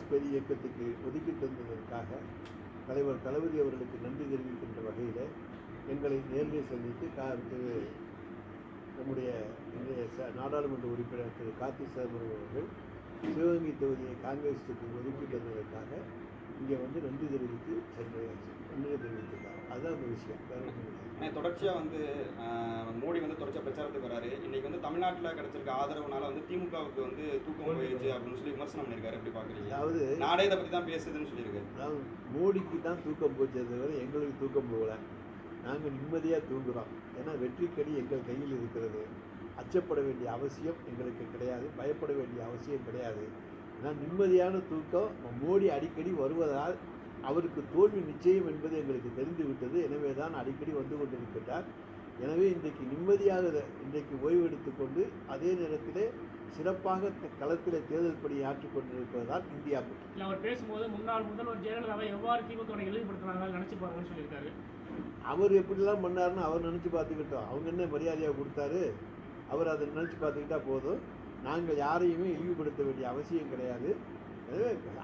காங்கிரஸ் பேரி இயக்கத்துக்கு ஒதுக்கி தந்ததற்காக தலைவர் தளபதி அவர்களுக்கு நன்றி தெரிவிக்கின்ற வகையில் எங்களை நேரிலே சந்தித்து கா திரு நம்முடைய இன்றைய ச நாடாளுமன்ற உறுப்பினர் திரு. கார்த்தி சிதம்பரம் அவர்கள் சிவகங்கை தொகுதியை காங்கிரஸுக்கு ஒதுக்கி தந்ததற்காக இங்கே வந்து நன்றி தெரிவித்து சென்று நன்றி தெரிவித்திருக்காங்க அதுதான் அந்த விஷயம். தொடர்ச்சியாக வந்து ஆஹ், மோடி வந்து தொடர்ச்சியாக பிரச்சாரத்துக்கு வராரு. இன்னைக்கு வந்து தமிழ்நாட்டில் கிடைச்சிருக்க ஆதரவுனால வந்து திமுகவுக்கு வந்து தூக்கம் போயிடுச்சு அப்படின்னு சொல்லி விமர்சனம் பண்ணியிருக்காரு எப்படி பார்க்குறீங்க அதாவது நாடே இதை பற்றி தான் பேசுதுன்னு சொல்லியிருக்காரு. அதாவது மோடிக்கு தான் தூக்கம் போச்சே தவிர எங்களுக்கு தூக்கம் போகல. நாங்கள் நிம்மதியாக தூங்குறோம். ஏன்னா வெற்றிக்கடி எங்கள் கையில் இருக்கிறது. அச்சப்பட வேண்டிய அவசியம் எங்களுக்கு கிடையாது. பயப்பட வேண்டிய அவசியம் கிடையாது. ஏன்னா நிம்மதியான தூக்கம் மோடி அடிக்கடி வருவதால் அவருக்கு தோல்வி நிச்சயம் என்பது எங்களுக்கு தெரிந்து விட்டது எனவே தான் அடிக்கடி வந்து கொண்டிருக்கிறார் எனவே இன்றைக்கு நிம்மதியாக இன்றைக்கு ஓய்வெடுத்து கொண்டு அதே நேரத்திலே சிறப்பாக களத்திலே தேர்தல் பணி ஆற்றிக் கொண்டிருப்பதுதான் இந்தியா கூட்டணி அவர் பேசும்போது முன்னாள் முதல்வர் ஜெயலலிதாவை எவ்வாறு திமுக இழிவுபடுத்துறாங்க நினைச்சு பாருங்கன்னு சொல்லியிருக்காரு. அவர் எப்படிலாம் பண்ணாருன்னு அவர் நினச்சி பார்த்துக்கிட்டோம். அவங்க என்ன மரியாதையாக கொடுத்தாரு அவர் அதை நினச்சி பார்த்துக்கிட்டா போதும். நாங்கள் யாரையுமே இழிவுபடுத்த வேண்டிய அவசியம் கிடையாது.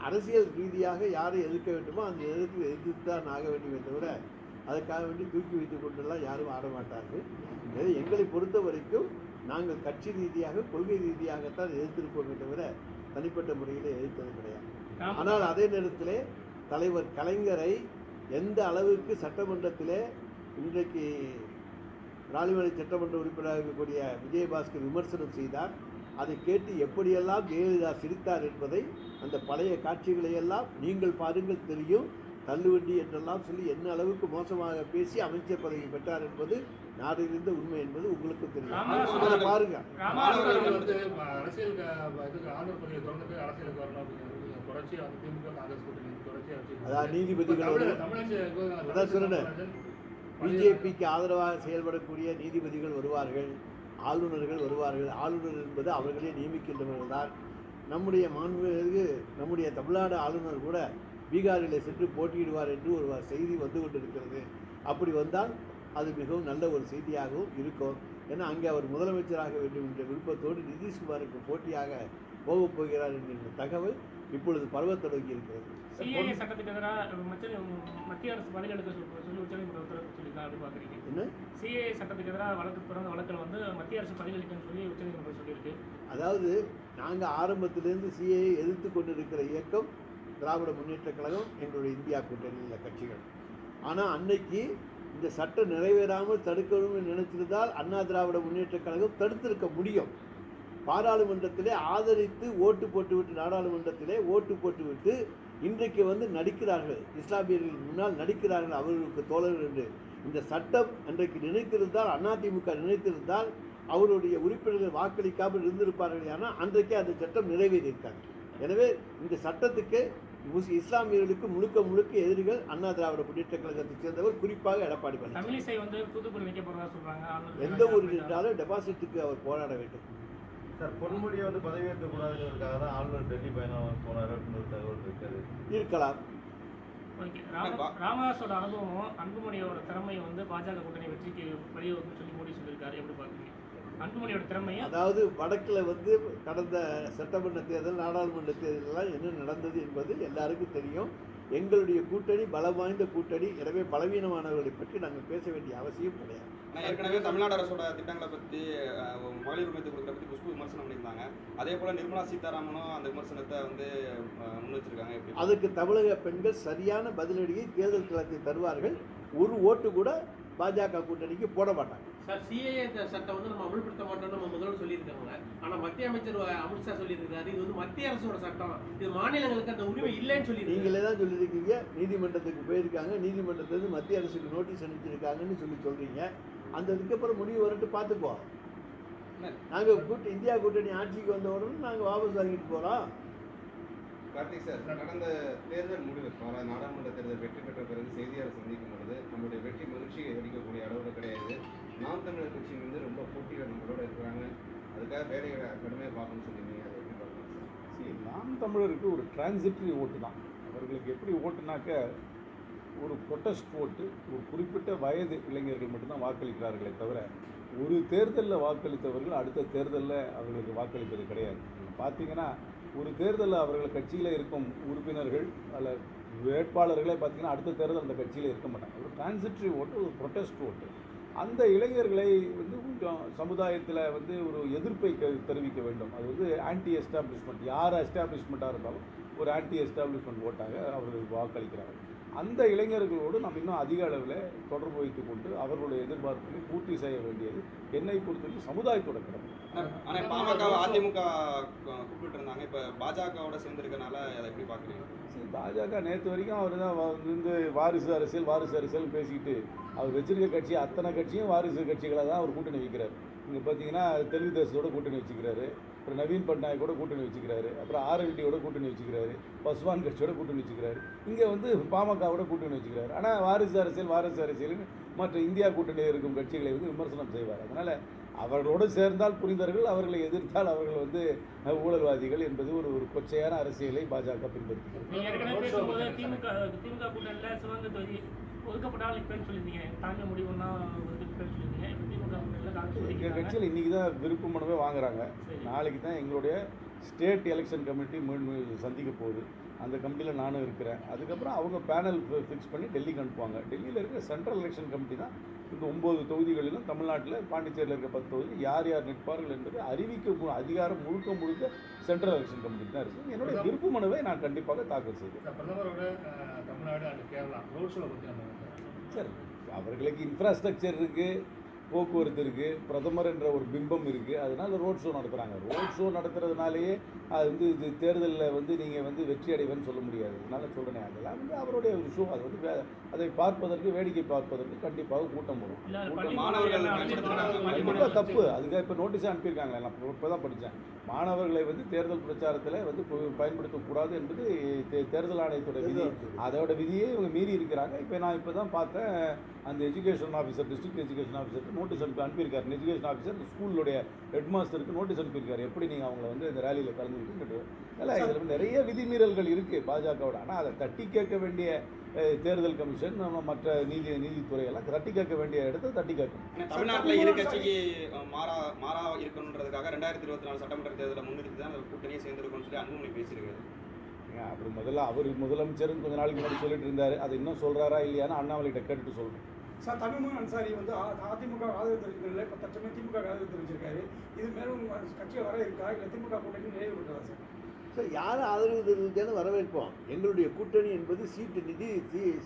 அரசியல் ரீதியாக யாரை எதிர்க்க வேண்டுமோ அந்த எதிர்த்து எதிர்த்து தான் ஆக வேண்டுமே தவிர அதுக்காக வேண்டி தூக்கி வைத்து கொண்டெல்லாம் யாரும் ஆட மாட்டார்கள். எனவே எங்களை பொறுத்த வரைக்கும் நாங்கள் கட்சி ரீதியாக கொள்கை ரீதியாகத்தான் எதிர்த்திருப்போமே தவிர தனிப்பட்ட முறையில் எதிர்த்தது கிடையாது. ஆனால் அதே நேரத்திலே தலைவர் கலைஞரை எந்த அளவுக்கு சட்டமன்றத்திலே இன்றைக்கு ராணிமலை சட்டமன்ற உறுப்பினராக இருக்கக்கூடிய விஜயபாஸ்கர் விமர்சனம் செய்தார் அதை கேட்டு எப்படியெல்லாம் ஜெயலலிதா சிரித்தார் என்பதை அந்த பழைய காட்சிகளை எல்லாம் நீங்கள் பாருங்கள் தெரியும். தள்ளுவண்டி என்றெல்லாம் சொல்லி என்ன அளவுக்கு மோசமாக பேசி அமைச்சர் பதவி பெற்றார் என்பது நாடறிந்த உண்மை என்பது உங்களுக்கும் தெரியும். பாருங்க. நீதிபதிகள் அதான் சொன்னேன். பிஜேபிக்கு ஆதரவாக செயல்படக்கூடிய நீதிபதிகள் வருவார்கள் ஆளுநர்கள் வருவார்கள். ஆளுநர் என்பது அவர்களே நியமிக்கின்றவர்கள் தான் நம்முடைய மாண்புமிகு நம்முடைய தமிழ்நாடு ஆளுநர் கூட பீகாரில் சென்று போட்டியிடுவார் என்று ஒரு செய்தி வந்து கொண்டிருக்கிறது. அப்படி வந்தால் அது மிகவும் நல்ல ஒரு செய்தியாகவும் இருக்கும். ஏன்னா அங்கே அவர் முதலமைச்சராக வேண்டும் என்ற விருப்பத்தோடு நிதிஷ்குமாருக்கு போட்டியாக போகப் போகிறார் என்கின்ற தகவல் இப்பொழுது பரவத் தொடங்கி இருக்கிறது. சிஏஏ சட்டத்துக்கு எதிராக மத்திய அரசு பதிலளிக்க சொல்லி சொல்லி உச்சநீதிமன்றம் உத்தரவு சொல்லியிருக்காங்க அப்படி பார்க்குறீங்க. என்ன? சிஏஏ சட்டத்துக்கு எதிராக வழக்கு பிறந்த வழக்கில் வந்து மத்திய அரசு பதிலளிக்கன்னு சொல்லி உச்சநீதிமன்றம் சொல்லியிருக்கு. அதாவது நாங்கள் ஆரம்பத்திலேருந்து சிஏயை எதிர்த்து கொண்டிருக்கிற இயக்கம் திராவிட முன்னேற்ற கழகம் எங்களுடைய இந்தியா கூட்டணியில் உள்ள கட்சிகள். ஆனால் அன்னைக்கு இந்த சட்டம் நிறைவேறாமல் தடுக்கணும்னு நினைச்சிருந்தால் அண்ணா திராவிட முன்னேற்ற கழகம் தடுத்திருக்க முடியும். பாராளுமன்றத்திலே ஆதரித்து ஓட்டு போட்டுவிட்டு நாடாளுமன்றத்திலே ஓட்டு போட்டுவிட்டு இன்றைக்கு வந்து நடிக்கிறார்கள். இஸ்லாமியர்கள் முன்னால் நடிக்கிறார்கள் அவர்களுக்கு தோழர்கள் என்று. இந்த சட்டம் அன்றைக்கு நினைத்திருந்தால் அதிமுக நினைத்திருந்தால் அவருடைய உறுப்பினர்கள் வாக்களிக்காமல் இருந்திருப்பார்கள் ஆனால் அன்றைக்கே அந்த சட்டம் நிறைவேறியிருக்காங்க. எனவே இந்த சட்டத்துக்கு முஸ் இஸ்லாமியர்களுக்கு முழுக்க முழுக்க எதிரிகள் அண்ணா திராவிட முன்னேற்ற கழகத்தைச் சேர்ந்தவர் குறிப்பாக எடப்பாடி பழனிசாமி. தமிழிசை வந்து தூத்துக்குடி வைக்க போறதா சொல்றாங்க. எந்த ஊரில் இருந்தாலும் டெபாசிட்டுக்கு அவர் போராட வேண்டும். சார் பொன்முடியை வந்து பதவியேற்க கூடாதுங்கிறதுக்காக தான் ஆளுநர் டெல்லி பயணம் போனார் அப்படின்னு ஒரு தகவல் இருக்காரு இருக்கலாம். ராமதாஸோட அனுபவமும் அன்புமணியோட திறமையும் வந்து பாஜக கூட்டணி வெற்றிக்கு வழிவகுக்கும் சொல்லி மோடி சொல்லியிருக்காரு. எப்படி பார்க்குறீங்க? அன்புமணியோட திறமையும் அதாவது வடக்கில் வந்து கடந்த சட்டமன்ற தேர்தல் நாடாளுமன்ற தேர்தலெல்லாம் என்ன நடந்தது என்பது எல்லாருக்கும் தெரியும். எங்களுடைய கூட்டணி பலம் வாய்ந்த கூட்டணி. எனவே பலவீனமானவர்களை பற்றி நாங்கள் பேச வேண்டிய அவசியம் கிடையாது. ஏற்கனவே தமிழ்நாடு அரசோட திட்டங்களை பற்றி மகளிர் உரிமை கொடுக்குற பற்றி குஷ்பு விமர்சனம் பண்ணியிருந்தாங்க. அதே போல் நிர்மலா சீதாராமனும் அந்த விமர்சனத்தை வந்து முன் வச்சிருக்காங்க எப்படி? அதுக்கு தமிழக பெண்கள் சரியான பதிலடியை தேர்தல் களத்தில் தருவார்கள். ஒரு ஓட்டு கூட பாஜக கூட்டணிக்கு போட மாட்டாங்க. சார் சிஏஏ சட்டம் வந்து நம்ம அமல்படுத்த மாட்டோம்னு நம்ம முதல்வர் சொல்லியிருக்காங்க. ஆனா மத்திய அமைச்சர் அமித்ஷா சொல்லியிருக்காரு இது வந்து மத்திய அரசோட சட்டம். இது மாநிலங்களுக்கு அந்த உரிமை இல்லைன்னு சொல்லியிருக்காங்க நீங்களே தான் சொல்லியிருக்கீங்க. நீதிமன்றத்துக்கு போயிருக்காங்க. நீதிமன்றத்திலிருந்து மத்திய அரசுக்கு நோட்டீஸ் அனுப்பிச்சிருக்காங்கன்னு சொல்லி சொல்றீங்க. அந்த இதுக்கப்புறம் முடிவு வரட்டு பார்த்துப்போம் நாங்கள் கூட்டு இந்தியா கூட்டணி ஆட்சிக்கு வந்த உடனே நாங்கள் வாபஸ் வாங்கிட்டு போகிறோம் கார்த்திக் சார் கடந்த தேர்தல் முடிவு பாரா நாடாளுமன்ற தேர்தல் வெற்றி பெற்ற பிறகு செய்தியாளர் சந்திக்கும் பொழுது நம்முடைய வெற்றி மகிழ்ச்சியை அளிக்கக்கூடிய அளவில் கிடையாது. நாம் தமிழர் கட்சி வந்து ரொம்ப போட்டியில் நம்மளோட இருக்கிறாங்க. அதுக்காக வேலைகளை கடுமையாக பார்க்கணும்னு சொல்லியிருந்தீங்க அதை எப்படி பார்க்கணும் சார் நாம் தமிழருக்கு ஒரு டிரான்சிட்டரி ஓட்டு தான். அவர்களுக்கு எப்படி ஓட்டுனாக்க ஒரு ப்ரொட்டஸ்ட் ஓட்டு ஒரு குறிப்பிட்ட வயது இளைஞர்கள் மட்டும்தான் வாக்களிக்கிறார்களே தவிர ஒரு தேர்தலில் வாக்களித்தவர்கள் அடுத்த தேர்தலில் அவர்களுக்கு வாக்களிப்பது கிடையாது. பார்த்தீங்கன்னா ஒரு தேர்தலில் அவர்கள் கட்சியில் இருக்கும் உறுப்பினர்கள் அல்ல வேட்பாளர்களே பார்த்தீங்கன்னா அடுத்த தேர்தல் அந்த கட்சியில் இருக்க மாட்டாங்க. ஒரு டிரான்சிட்ரி ஓட்டு ஒரு ப்ரொட்டஸ்ட் ஓட்டு அந்த இளைஞர்களை வந்து கொஞ்சம் சமுதாயத்தில் வந்து ஒரு எதிர்ப்பை தெரிவிக்க வேண்டும். அது வந்து ஆன்டி எஸ்டாப்ளிஷ்மெண்ட் யார் எஸ்டாப்ளிஷ்மெண்ட்டாக இருந்தாலும் ஒரு ஆன்டி எஸ்டாப்ளிஷ்மெண்ட் ஓட்டாக அவர்கள் வாக்களிக்கிறார்கள் அந்த இளைஞர்களோடு நம்ம இன்னும் அதிக அளவில் தொடர்பு வைத்துக் கொண்டு அவர்களுடைய எதிர்பார்ப்புகளை பூர்த்தி செய்ய வேண்டியது என்னை பொறுத்தவரைக்கும் சமுதாயத்தோட கடமை. அதிமுக கூப்பிட்டு இருந்தாங்க இப்ப பாஜகவோட சேர்ந்துருக்கனால அதை எப்படி பார்க்குறீங்க? சரி, பாஜக நேற்று வரைக்கும் அவர் தான் வந்து வாரிசு அரசியல் வாரிசு அரசியல் பேசிக்கிட்டு அவர் வச்சிருக்க கட்சி அத்தனை கட்சியும் வாரிசு கட்சிகளை தான் அவர் கூட்டணி வைக்கிறார். இங்கே பார்த்தீங்கன்னா தெலுங்கு தேசத்தோட கூட்டணி வச்சுக்கிறாரு. அப்புறம் நவீன் பட்நாயக்கோட கூட்டணி வச்சுக்கிறாரு. அப்புறம் ஆர்எல்டியோட கூட்டணி வச்சுக்கிறாரு. பஸ்வான் கட்சியோட கூட்டணி வச்சுக்கிறாரு. இங்கே வந்து பாமகவோட கூட்டணி வச்சுக்கிறாரு. ஆனால் வாரிசு அரசியல் வாரிசு அரசியல்னு மற்ற இந்தியா கூட்டணியில் இருக்கும் கட்சிகளை வந்து விமர்சனம் செய்வார். அதனால் அவர்களோடு சேர்ந்தால் புரிந்தவர்கள் அவர்களை எதிர்த்தால் அவர்கள் வந்து ஊழல்வாதிகள் என்பது ஒரு ஒரு கொச்சையான அரசியலை பாஜக பின்பற்றுகிறது. கட்சியில் இன்றைக்கி தான் விருப்ப மனுவே வாங்குறாங்க. நாளைக்கு தான் எங்களுடைய ஸ்டேட் எலெக்ஷன் கமிட்டி மீண்டும் சந்திக்க போகுது. அந்த கமிட்டியில் நானும் இருக்கிறேன். அதுக்கப்புறம் அவங்க பேனல் ஃபிக்ஸ் பண்ணி டெல்லிக்கு அனுப்புவாங்க. டெல்லியில் இருக்கிற சென்ட்ரல் எலெக்ஷன் கமிட்டி தான் இந்த ஒம்பது தொகுதிகளிலும் தமிழ்நாட்டில் பாண்டிச்சேரியில் இருக்க பத்து தொகுதி யார் யார் நிற்பார்கள் என்பது அறிவிக்க அதிகாரம் முழுக்க முழுக்க சென்ட்ரல் எலெக்ஷன் கமிட்டி தான் இருக்குது என்னுடைய விருப்ப மனுவை நான் கண்டிப்பாக தாக்கல் செய்வேன். தமிழ்நாடு கேரளா சரி அவர்களுக்கு இன்ஃப்ராஸ்ட்ரக்சர் இருக்குது போக்குவரத்து இருக்குது பிரதமர் என்ற ஒரு பிம்பம் இருக்குது அதனால ரோட் ஷோ நடத்துகிறாங்க ரோட் ஷோ நடத்துறதுனாலேயே அது வந்து இது தேர்தலில் வந்து நீங்கள் வந்து வெற்றி அடைவேன்னு சொல்ல முடியாது. அதனால சொல்கிறேன் அதெல்லாம் வந்து அவருடைய ஒரு ஷோ அது வந்து வே- அதை பார்ப்பதற்கு வேடிக்கை பார்ப்பதற்கு கண்டிப்பாக கூட்டம் வரும். கண்டிப்பாக தப்பு. அதுக்காக இப்போ நோட்டீஸ் அனுப்பியிருக்காங்களே நான் இப்போ தான் படித்தேன் மாணவர்களை வந்து தேர்தல் பிரச்சாரத்தில் வந்து பயன்படுத்தக்கூடாது என்பது தே- தேர்தல் ஆணையத்தோட விதி. அதோட விதியை இவங்க மீறி இருக்கிறாங்க. இப்போ நான் இப்போ தான் பார்த்தேன் அந்த எஜுகேஷன் ஆஃபீஸர் டிஸ்ட்ரிக்ட் எஜுகேஷன் ஆஃபீஸருக்கு நோட்டீஸ் அனுப்பி அனுப்பியிருக்காரு. எஜுகேஷன் ஆஃபீஸர் ஸ்கூலுடைய ஹெட் மாஸ்டருக்கு நோட்டீஸ் அனுப்பியிருக்காரு. எப்படி நீங்கள் அவங்கள வந்து இந்த ரேலியில் கலந்துக்கிட்டு இல்லை இதில் நிறைய விதிமீறல்கள் இருக்குது பாஜகவோட. ஆனால் அதை தட்டி கேட்க வேண்டிய தேர்தல் கமிஷன் நம்ம மற்ற நீதி நீதித்துறை எல்லாம் தட்டி கேட்க வேண்டிய இடத்த தட்டி கேட்கணும். ஏன்னா தமிழ்நாட்டுல இரு கட்சிக்கு மாறா மாறா இருக்கணுன்றதுக்காக ரெண்டாயிரத்தி இருபத்தி நாலு சட்டமன்ற தேர்தலை முன்னிறுத்தி தான் அந்த கூட்டணியை சேர்ந்திருக்கும்னு சொல்லி அன்புமணி பேசியிருக்காரு. அப்படி முதல்ல அவர் முதலமைச்சரும் கொஞ்ச நாளைக்கு முன்னாடி சொல்லிட்டு இருந்தாரு. அதை இன்னும் சொல்றாரா இல்லையான்னு அண்ணாமலைகிட்ட கேட்டுட்டு சொல்றேன் சார் தமிழ்மகன் அன்சாரி வந்து அதிமுக ஆதரவு தெரிவிக்கிறதுல இப்போ தற்சமயம் திமுக ஆதரவு தெரிவிச்சிருக்காரு. இது மேலும் கட்சியில் வர இருக்கா? இல்லை திமுக கூட்டணி நிறைவு இருக்கிறதா சார்? சார் யார் ஆதரவு தெரிவித்தாலும் வரவேற்போம். எங்களுடைய கூட்டணி என்பது சீட்டு நிதி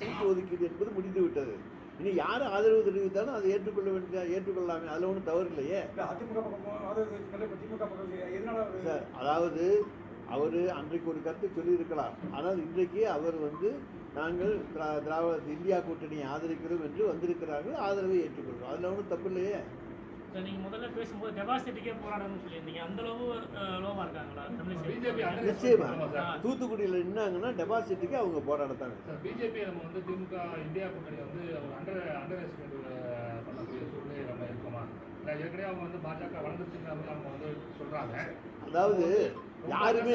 சீட்டு ஒதுக்கீடு என்பது முடிந்து விட்டது. இனி யார் ஆதரவு தெரிவித்தாலும் அதை ஏற்றுக்கொள்ள வேண்டிய ஏற்றுக்கொள்ளலாமே. அதில் ஒன்றும் தவறு இல்லையே? இல்லை அதிமுக திமுக சார் அதாவது அவர் அன்றைக்கு ஒரு கருத்து சொல்லியிருக்கலாம். ஆனால் இன்றைக்கு அவர் வந்து நாங்கள் திரா- திராவிட இந்தியா கூட்டணியை ஆதரிக்கிறோம் என்று வந்திருக்கிறார்கள். ஆதரவை ஏற்றுக்கொள்வோம். அதில் ஒன்றும் தப்பு இல்லையே? சார், நீங்க முதல்ல பேசும்போது டெபாசிட்டுக்கே போராடணும்னு சொல்லியிருந்தீங்க. அந்த அளவு அஹ், லோவா இருக்காங்களா? நிச்சயமா. தூத்துக்குடியில் நின்னாங்கன்னா டெபாசிட்டுக்கு அவங்க போராடத்தாங்க பிஜேபி நம்ம வந்து திமுக இந்தியா கூட்டணி வந்து அண்டர் அண்டர் எஸ்டிமேட் பண்ணக்கூடிய சூழ்நிலை நம்ம இருக்கோமா? இல்லை ஏற்கனவே அவங்க வந்து பாஜக வளர்ந்துருச்சுங்கிற மாதிரி அவங்க வந்து சொல்றாங்க. அதாவது யாருமே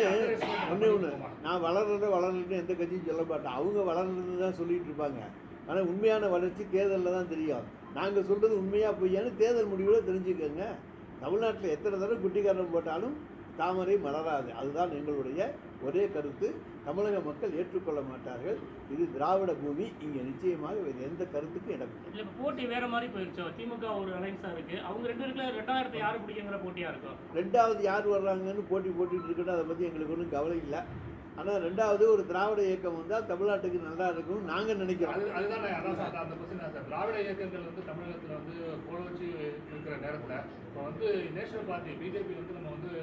ஒன்றே ஒன்று நான் வளர்றது வளர்றதுன்னு எந்த கட்சியும் சொல்ல மாட்டேன். அவங்க வளர்றது தான் சொல்லிட்டு இருப்பாங்க. ஆனால் உண்மையான வளர்ச்சி தேர்தலில் தான் தெரியும். நாங்கள் சொல்கிறது உண்மையா பொய்யான்னு தேர்தல் முடிவில் தெரிஞ்சுக்கோங்க. தமிழ்நாட்டில் எத்தனை தடவை குட்டிக்காரன் போட்டாலும் தாமரை மலராது. அதுதான் எங்களுடைய ஒரே கருத்து. தமிழக மக்கள் ஏற்றுக்கொள்ள மாட்டார்கள். இது திராவிட பூமி. இங்கே நிச்சயமாக எந்த கருத்துக்கும் இடம் இல்லை. இப்ப போட்டி வேற மாதிரி போயிருச்சோ? திமுக ஒரு அலைன்ஸா இருக்கு அவங்க ரெண்டு பேருக்குள்ள ரெண்டாயிரத்தை யாரு பிடிக்குங்கிற போட்டியா இருக்கும்? ரெண்டாவது யார் வர்றாங்கன்னு போட்டி போட்டுட்டு இருக்கட்டும் அதை பற்றி எங்களுக்கு ஒன்றும் கவலை இல்லை. ஆனால் ரெண்டாவது ஒரு திராவிட இயக்கம் வந்தால் தமிழ்நாட்டுக்கு நல்லா இருக்கும் நாங்கள் நினைக்கிறோம். அது அதுதான் அந்த கொஸ்டின் திராவிட இயக்கங்கள் வந்து தமிழகத்தில் வந்து கோல வச்சு இருக்கிற நேரத்தில் இப்போ வந்து நேஷனல் பார்ட்டி பிஜேபி வந்து நம்ம வந்து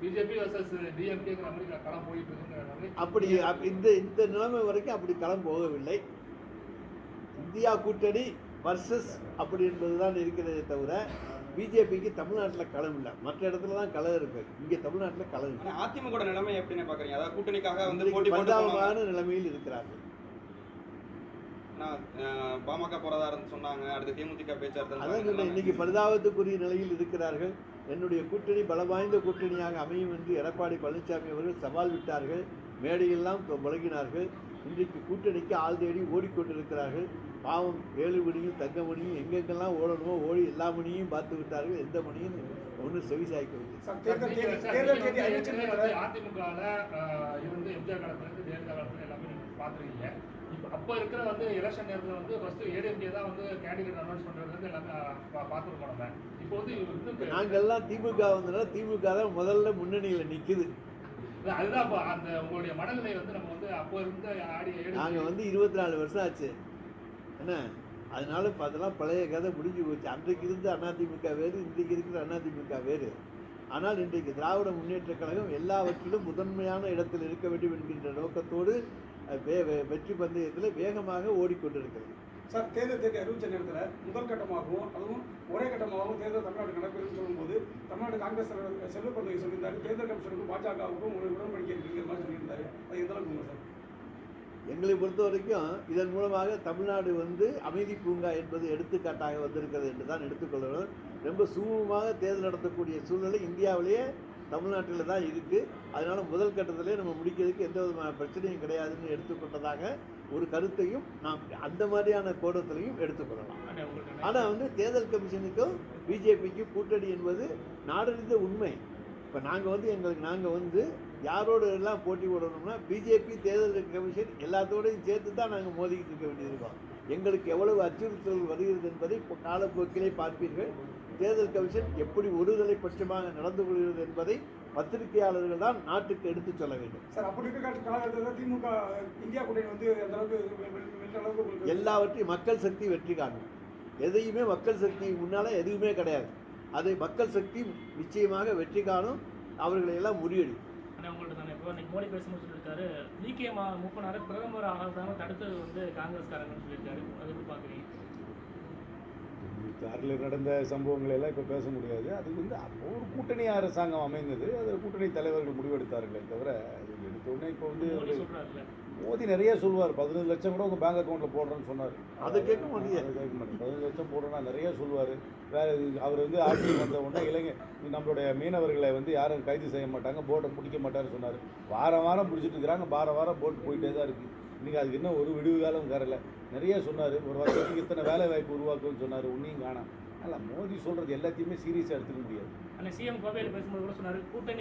பிஜேபி வர்சஸ் டிஎம்கேங்கிற மாதிரி களம் போயிட்டு இருக்குங்கிற அப்படி அப்- இந்த இந்த நிலைமை வரைக்கும் அப்படி களம் போகவில்லை. இந்தியா கூட்டணி வர்சஸ் அப்படி என்பதுதான் இருக்கிறதே தவிர பிஜேபிக்கு தமிழ்நாட்டில் களம் இல்லை. மற்ற இடத்துல தான் களம் இருக்கு. இங்கே தமிழ்நாட்டில் களம் இல்லை. அதிமுக நிலைமை எப்படின்னு பாக்குறீங்க? அதாவது கூட்டணிக்காக வந்து. பரிதாபமான நிலைமையில் இருக்கிறார்கள். பாமக போறதா இருந்து சொன்னாங்க. அடுத்து தேமுதிக சொன்னேன். இன்னைக்கு பரிதாபத்துக்குரிய நிலையில் இருக்கிறார்கள். என்னுடைய கூட்டணி பலம் வாய்ந்த கூட்டணியாக அமையும் என்று எடப்பாடி பழனிசாமி அவர்கள் சவால் விட்டார்கள். மேடையெல்லாம் முழங்கினார்கள். இன்றைக்கு கூட்டணிக்கு ஆள் தேடி ஓடிக்கொண்டிருக்கிறார்கள். பாவம் ஏழு மணியும் தங்க மணியும் எங்கெங்கெல்லாம் ஓடணுமோ ஓடி எல்லா மணியும் பார்த்து விட்டார்கள். எந்த மணியும் ஒன்றும் இருந்து எம்ஜிஆர் காலத்துல இருந்து காலத்துல எல்லாமே நீங்க பார்த்துருக்கீங்க. அப்போ இருக்கிற வந்து எலெக்ஷன் நேரத்தில் வந்து ஃபர்ஸ்ட் ஏடிஎம்கே தான் வந்து கேண்டிடேட் அனௌன்ஸ் வந்து எல்லாமே பார்த்துருக்கோம் நம்ம. இப்போ வந்து இன்னும் நாங்கெல்லாம் திமுக வந்தனால திமுக தான் முதல்ல முன்னணியில் நிற்குது அதுதான் இப்போ அந்த உங்களுடைய மனநிலை வந்து நம்ம வந்து அப்போ இருந்த ஆடி நாங்கள் வந்து இருபத்தி நாலு வருஷம் ஆச்சு. என்ன? அதனால இப்போ அதெல்லாம் பழைய கதை முடிஞ்சு போச்சு. அன்றைக்கு இருந்த அதிமுக வேறு இன்றைக்கு இருக்கிற அதிமுக வேறு. ஆனால் இன்றைக்கு திராவிட முன்னேற்றக் கழகம் எல்லாவற்றிலும் முதன்மையான இடத்தில் இருக்க வேண்டும் என்கின்ற நோக்கத்தோடு வெற்றி பந்தயத்தில் வேகமாக ஓடிக்கொண்டிருக்கிறது. சார் தேர்தல் தேதி அறிவிச்ச நேரத்தில் முதல் கட்டமாகவும் அதுவும் ஒரே கட்டமாகவும் தேர்தல் தமிழ்நாடு நடைபெறும்னு சொல்லும்போது தமிழ்நாடு காங்கிரஸ் தலைவர் செல்வ பிறந்தகை சொல்லியிருந்தாரு தேர்தல் கமிஷனுக்கும் பாஜகவுக்கும் ஒரு உடன்படிக்கை இருக்குங்கிற மாதிரி சொல்லியிருந்தாரு. அது எந்த அளவுக்கு சார்? எங்களை பொறுத்த வரைக்கும் இதன் மூலமாக தமிழ்நாடு வந்து அமைதி பூங்கா என்பது எடுத்துக்காட்டாக வந்திருக்கிறது என்று தான் எடுத்துக்கொள்ளணும். ரொம்ப சுமூகமாக தேர்தல் நடத்தக்கூடிய சூழ்நிலை இந்தியாவிலேயே தமிழ்நாட்டில் தான் இருக்குது அதனால் முதல் கட்டத்திலே நம்ம முடிக்கிறதுக்கு எந்த விதமான பிரச்சனையும் கிடையாதுன்னு எடுத்துக்கொண்டதாக ஒரு கருத்தையும் நாம் அந்த மாதிரியான கோணத்திலையும் எடுத்துக்கொள்ளலாம். ஆனால் வந்து தேர்தல் கமிஷனுக்கும் பிஜேபிக்கும் கூட்டணி என்பது நாடறிந்த உண்மை. இப்போ நாங்கள் வந்து எங்களுக்கு நாங்கள் வந்து யாரோடு எல்லாம் போட்டி போடணும்னா பிஜேபி தேர்தல் கமிஷன் எல்லாத்தோடையும் சேர்த்து தான் நாங்கள் மோதிக்கிட்டு இருக்க வேண்டியிருக்கோம் எங்களுக்கு எவ்வளவு அச்சுறுத்தல் வருகிறது என்பதை இப்போ காலப்போக்கிலே பார்ப்பீர்கள். தேர்தல் கமிஷன் எப்படி ஒருதலை பட்சமாக நடந்து கொள்கிறது என்பதை பத்திரிகையாளர்கள் தான் நாட்டுக்கு எடுத்துச் சொல்ல வேண்டும். சார் அப்படி இருக்க கால- காலகட்டத்தில் திமுக இந்தியா கூட்டணி வந்து அந்த அளவுக்கு எல்லாவற்றையும் மக்கள் சக்தி வெற்றி காணும். எதையுமே மக்கள் சக்தி முன்னால் எதுவுமே கிடையாது. அதை மக்கள் சக்தி நிச்சயமாக வெற்றி காணும். அவர்களை எல்லாம் முறியடிக்கும். அண்ணே, உங்கள்ட்ட தானே இப்போ இன்னைக்கு மோடி பேசும்போது சொல்லியிருக்காரு விகே மா மூப்பனாரை பிரதமர் ஆகாதாம தடுத்தது வந்து காங்கிரஸ்காரங்கன்னு சொல்லியிருக்காரு. அது எப்படி பார்க்குறீங்க? காரில் நடந்த சம்பவங்களை எல்லாம் இப்போ பேச முடியாது. அது வந்து அப்போ ஒரு கூட்டணி அரசாங்கம் அமைந்தது. அதில் கூட்டணி தலைவர்கள் முடிவெடுத்தார்களே தவிர அது எடுத்த உடனே இப்போ வந்து மோடி நிறைய சொல்லுவார் பதினஞ்சு லட்சம் கூட உங்கள் பேங்க் அக்கௌண்ட்டில் போடுறேன்னு சொன்னார். அதை கேட்க. அதை கேட்க மாட்டேன் பதினஞ்சு லட்சம் போடுறேன்னா நிறைய சொல்லுவார் வேற அவர் வந்து ஆட்சிக்கு வந்த உடனே இளைஞர் நம்மளுடைய மீனவர்களை வந்து யாரும் கைது செய்ய மாட்டாங்க போட்டை பிடிக்க மாட்டாருன்னு சொன்னார். வாரம் வாரம் பிடிச்சிட்டு இருக்கிறாங்க. வாரம் வாரம் போட்டு போயிட்டே தான் இருக்குது இன்றைக்கி அதுக்கு இன்னும் ஒரு விடுவு காலம் வரல நிறைய சொன்னார். ஒரு வருஷத்துக்கு இத்தனை வேலை வாய்ப்பு உருவாக்குன்னு சொன்னார். உன்னையும் காணாம். அதனால் மோடி சொல்கிறது எல்லாத்தையுமே சீரியஸாக எடுத்துக்க முடியாது. ஆனால் சிஎம் கோவையில் பேசும்போது கூட சொன்னாரு கூட்டணி